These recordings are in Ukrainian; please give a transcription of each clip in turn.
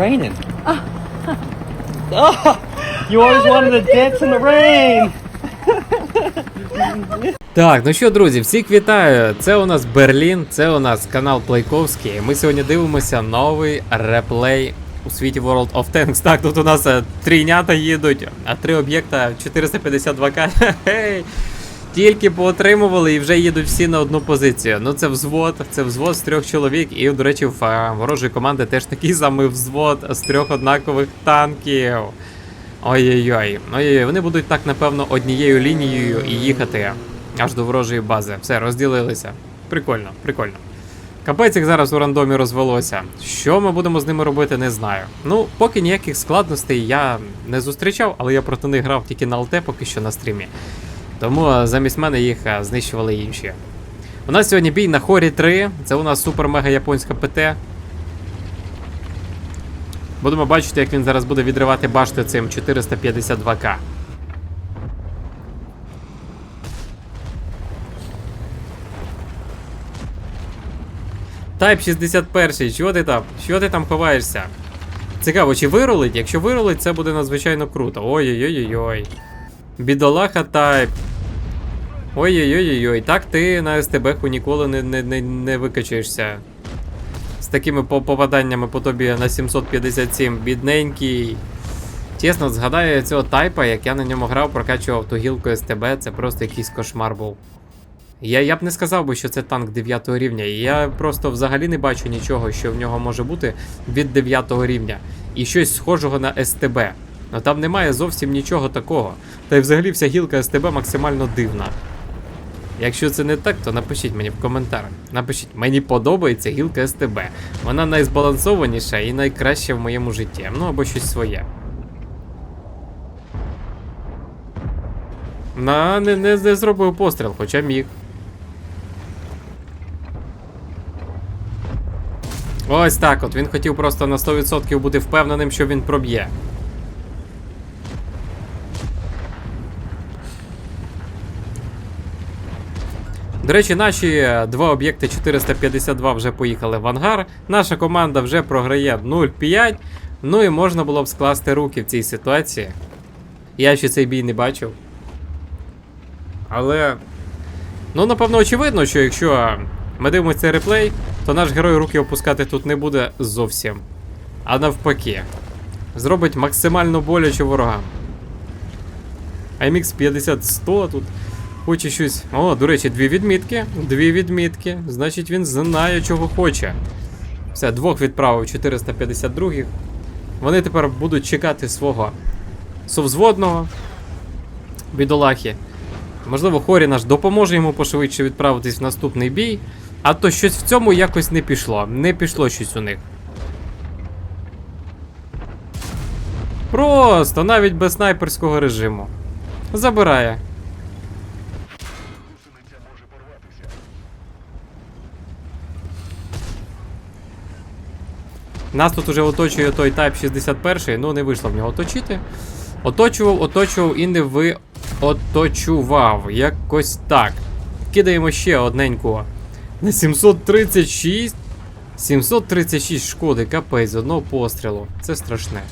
raining. oh, you always wanted to dance in the rain. Так, ну що, друзі, всіх вітаю! Це у нас Берлін, це у нас канал Плейковський. Ми сьогодні дивимося новий реплей у світі World of Tanks. Так, тут у нас е, трійнята їдуть, а три об'єкта 452к. Тільки поотримували і вже їдуть всі на одну позицію. Ну це взвод, це взвод з трьох чоловік. І, до речі, в е, ворожої команди теж такий самий взвод з трьох однакових танків. Ой-ой-ой. Ой-ой-ой, вони будуть так, напевно, однією лінією і їхати аж до ворожої бази. Все, розділилися. Прикольно, прикольно. Капець, як зараз у рандомі розвелося. Що ми будемо з ними робити, не знаю. Ну, поки ніяких складностей я не зустрічав, але я проти них грав тільки на ЛТ поки що на стрімі. Тому замість мене їх знищували інші. У нас сьогодні бій на Хорі 3. Це у нас супер-мега японська ПТ. Будемо бачити, як він зараз буде відривати башти цим 452к. Тайп 61, чого ти там? Чого ти там ховаєшся? Цікаво, чи вирулить? Якщо вирулить, це буде надзвичайно круто. Ой-ой-ой-ой. Бідолаха тайп. Ой-ой-ой-ой. Так ти на СТБ ніколи не, не, не, не викачаєшся. З такими по- попаданнями по тобі на 757. Бідненький. Чесно, згадаю цього тайпа, як я на ньому грав, прокачував ту гілку СТБ, це просто якийсь кошмар був. Я, я б не сказав би, що це танк 9 рівня. Я просто взагалі не бачу нічого, що в нього може бути від 9 рівня. І щось схожого на СТБ. Ну там немає зовсім нічого такого. Та й взагалі вся гілка СТБ максимально дивна. Якщо це не так, то напишіть мені в коментарях. Напишіть, мені подобається гілка СТБ. Вона найзбалансованіша і найкраща в моєму житті. Ну або щось своє. На, не, не, не зробив постріл, хоча міг. Ось так от. Він хотів просто на 100% бути впевненим, що він проб'є. До речі, наші е, два об'єкти 452 вже поїхали в ангар. Наша команда вже програє 0-5. Ну і можна було б скласти руки в цій ситуації. Я ще цей бій не бачив. Але. Ну, напевно, очевидно, що якщо ми дивимося цей реплей, то наш герой руки опускати тут не буде зовсім. А навпаки, зробить максимально боляче ворогам. IMX 50-100 тут хоче щось. О, до речі, дві відмітки. Дві відмітки. Значить, він знає, чого хоче. Все, двох відправив 452 Вони тепер будуть чекати свого совзводного бідолахи. Можливо, Хорі наш допоможе йому пошвидше відправитись в наступний бій. А то щось в цьому якось не пішло. Не пішло щось у них. Просто навіть без снайперського режиму. Забирає. Нас тут уже оточує той Type 61, ну не вийшло в нього оточити. Оточував, оточував і не ви оточував. Якось так. Кидаємо ще одненьку. На 736. 736 шкоди, капець з одного пострілу. Це страшне.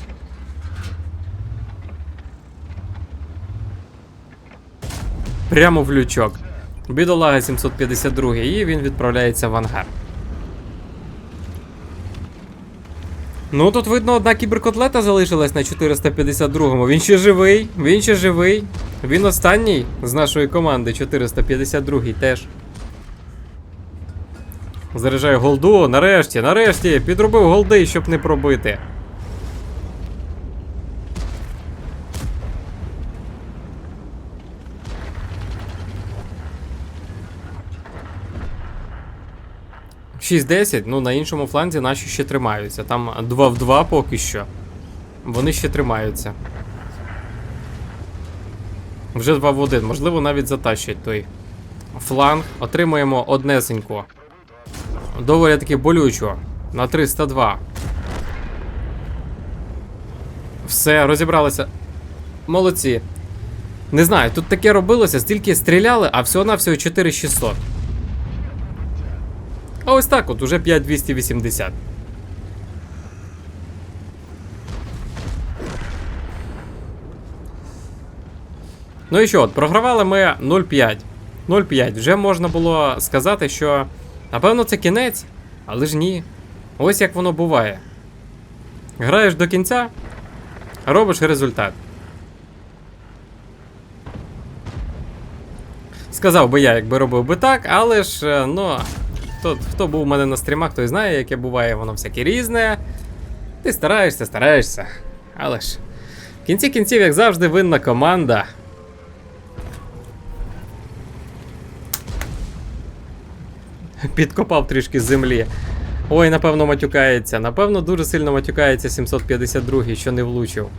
Прямо в лючок. Бідолага 752 і він відправляється в ангар. Ну тут видно, одна кіберкотлета залишилась на 452-му. Він ще живий, він ще живий. Він останній з нашої команди, 452-й теж. Заряджаю голду, нарешті, нарешті, підробив голди, щоб не пробити. Шість 10 ну на іншому фланзі наші ще тримаються. Там 2 в 2 поки що. Вони ще тримаються. Вже 2 в 1. Можливо, навіть затащать той фланг. Отримуємо однесенько. Доволі таки болючо. На 302. Все, розібралися. Молодці. Не знаю, тут таке робилося, стільки стріляли, а всього-навсього 4600. А ось так от уже 5280. Ну і що, от, програвали ми 0,5. 0,5. Вже можна було сказати, що напевно це кінець, але ж ні. Ось як воно буває. Граєш до кінця, робиш результат. Сказав би я, якби робив би так, але ж, е, ну, хто, хто був у мене на стрімах, той знає, яке буває, воно всяке різне. Ти стараєшся, стараєшся. Але ж. В кінці кінців, як завжди, винна команда. Підкопав трішки землі. Ой, напевно, матюкається. Напевно, дуже сильно матюкається 752, що не влучив.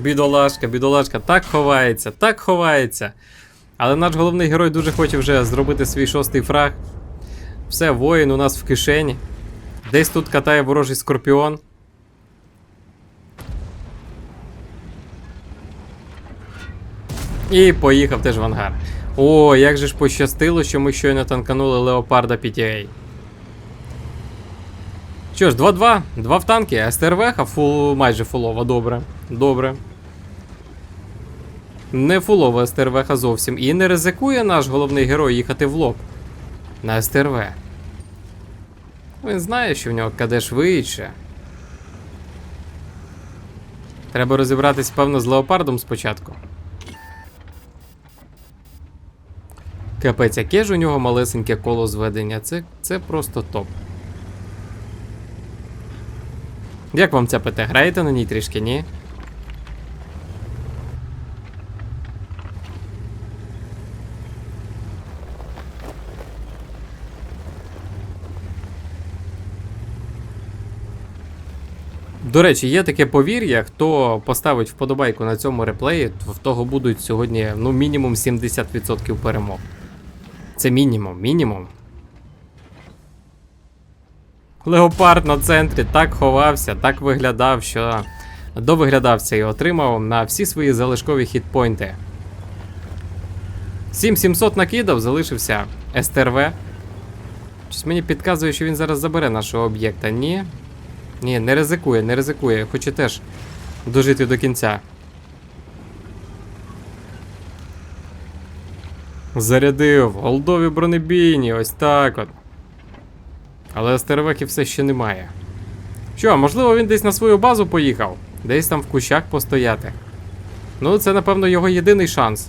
Бідолашка, бідолашка, так ховається, так ховається. Але наш головний герой дуже хоче вже зробити свій шостий фраг. Все, воїн у нас в кишені. Десь тут катає ворожий скорпіон. І поїхав теж в ангар. О, як же ж пощастило, що ми щойно танканули Леопарда PTA. Що ж, 2-2, 2 в танки, СТРВХ фул, майже фулова, добре. Добре. Не фулова СТРВХ зовсім. І не ризикує наш головний герой їхати в лоб. На СТРВ. Він знає, що в нього КД швидше. Треба розібратись, певно, з леопардом спочатку. Капець, яке ж у нього малесеньке коло зведення. Це, це просто топ. Як вам ця ПТ? Граєте на ній трішки, ні? До речі, є таке повір'я, хто поставить вподобайку на цьому реплеї, в того будуть сьогодні ну, мінімум 70% перемог. Це мінімум, мінімум. Леопард на центрі так ховався, так виглядав, що довиглядався і отримав на всі свої залишкові хітпойнти. 7700 накидав, залишився СТРВ. Щось мені підказує, що він зараз забере нашого об'єкта. Ні. Ні, не ризикує, не ризикує. Хоче теж дожити до кінця. Зарядив, голдові бронебійні, ось так от. Але стервеків все ще немає. Що, можливо, він десь на свою базу поїхав? Десь там в кущах постояти. Ну, це, напевно, його єдиний шанс.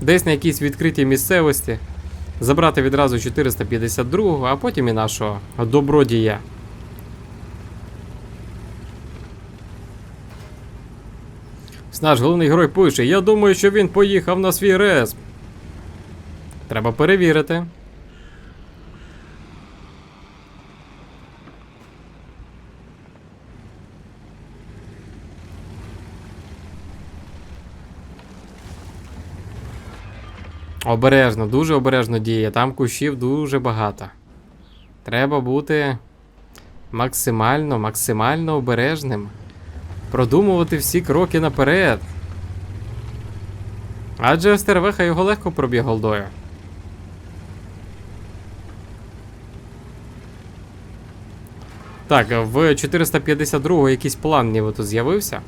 Десь на якійсь відкритій місцевості. Забрати відразу 452-го, а потім і нашого добродія. Наш головний герой пише: Я думаю, що він поїхав на свій респ. Треба перевірити. Обережно, дуже обережно діє. Там кущів дуже багато. Треба бути максимально, максимально обережним. Продумувати всі кроки наперед. Адже Стервеха його легко пробіг голдою. Так, в 452 якийсь план нібито з'явився.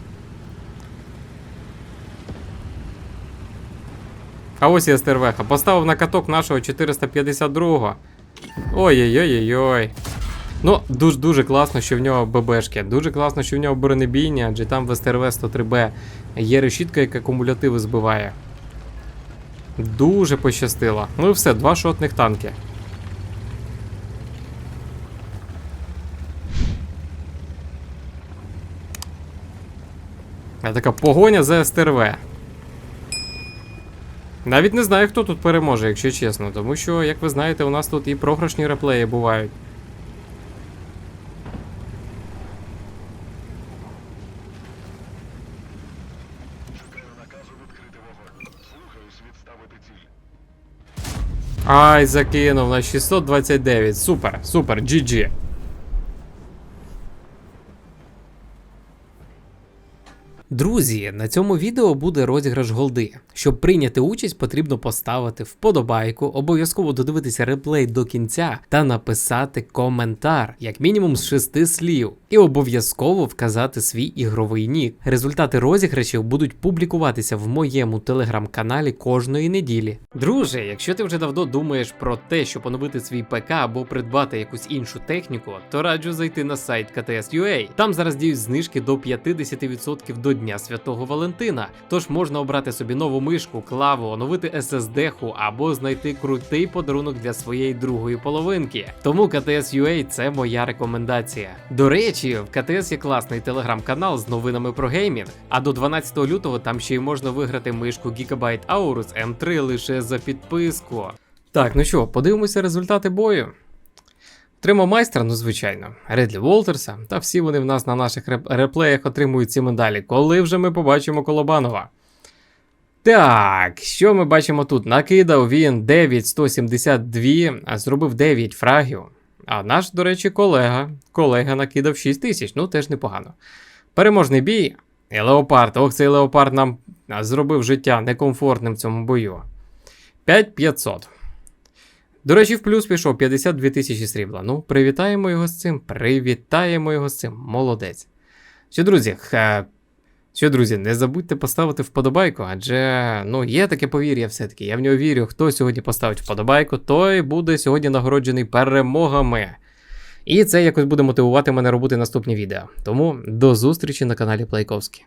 А ось і Стервеха. Поставив на каток нашого 452-го. Ой-ой-ой-ой. Ну, дуже дуже класно, що в нього ББшки. Дуже класно, що в нього бронебійні, адже там в СТРВ 103Б є решітка, яка кумулятиви збиває. Дуже пощастило. Ну і все, два шотних танки. А така погоня за СТРВ. Навіть не знаю, хто тут переможе, якщо чесно, тому що, як ви знаєте, у нас тут і програшні реплеї бувають. Ай, закинув на 629. Супер, супер, GG. Друзі, на цьому відео буде розіграш голди. Щоб прийняти участь, потрібно поставити вподобайку, обов'язково додивитися реплей до кінця та написати коментар, як мінімум з шести слів, і обов'язково вказати свій ігровий нік. Результати розіграшів будуть публікуватися в моєму телеграм-каналі кожної неділі. Друже, якщо ти вже давно думаєш про те, щоб оновити свій ПК або придбати якусь іншу техніку, то раджу зайти на сайт KTS.ua. Там зараз діють знижки до 50% до Дня Святого Валентина. Тож можна обрати собі нову мишку, клаву, оновити SSD-ху або знайти крутий подарунок для своєї другої половинки. Тому KTS.ua – це моя рекомендація. До речі, в KTS є класний телеграм-канал з новинами про геймінг. А до 12 лютого там ще й можна виграти мишку Gigabyte Aorus M3 лише за підписку. Так, ну що, подивимося результати бою. Отримав майстра, ну звичайно, Редлі Волтерса, та всі вони в нас на наших реп- реплеях отримують ці медалі. Коли вже ми побачимо Колобанова? Так, що ми бачимо тут? Накидав він 9172, а зробив 9 фрагів. А наш, до речі, колега. Колега накидав 6 тисяч, ну теж непогано. Переможний бій. І Леопард. Ох, цей Леопард нам зробив життя некомфортним в цьому бою. 5500. До речі, в плюс пішов 52 тисячі срібла. Ну, привітаємо його з цим. Привітаємо його з цим. Молодець. Що, друзі, ха... що, друзі, не забудьте поставити вподобайку, адже ну, є таке повір'я все-таки. Я в нього вірю. Хто сьогодні поставить вподобайку, той буде сьогодні нагороджений перемогами. І це якось буде мотивувати мене робити наступні відео. Тому до зустрічі на каналі Плейковський.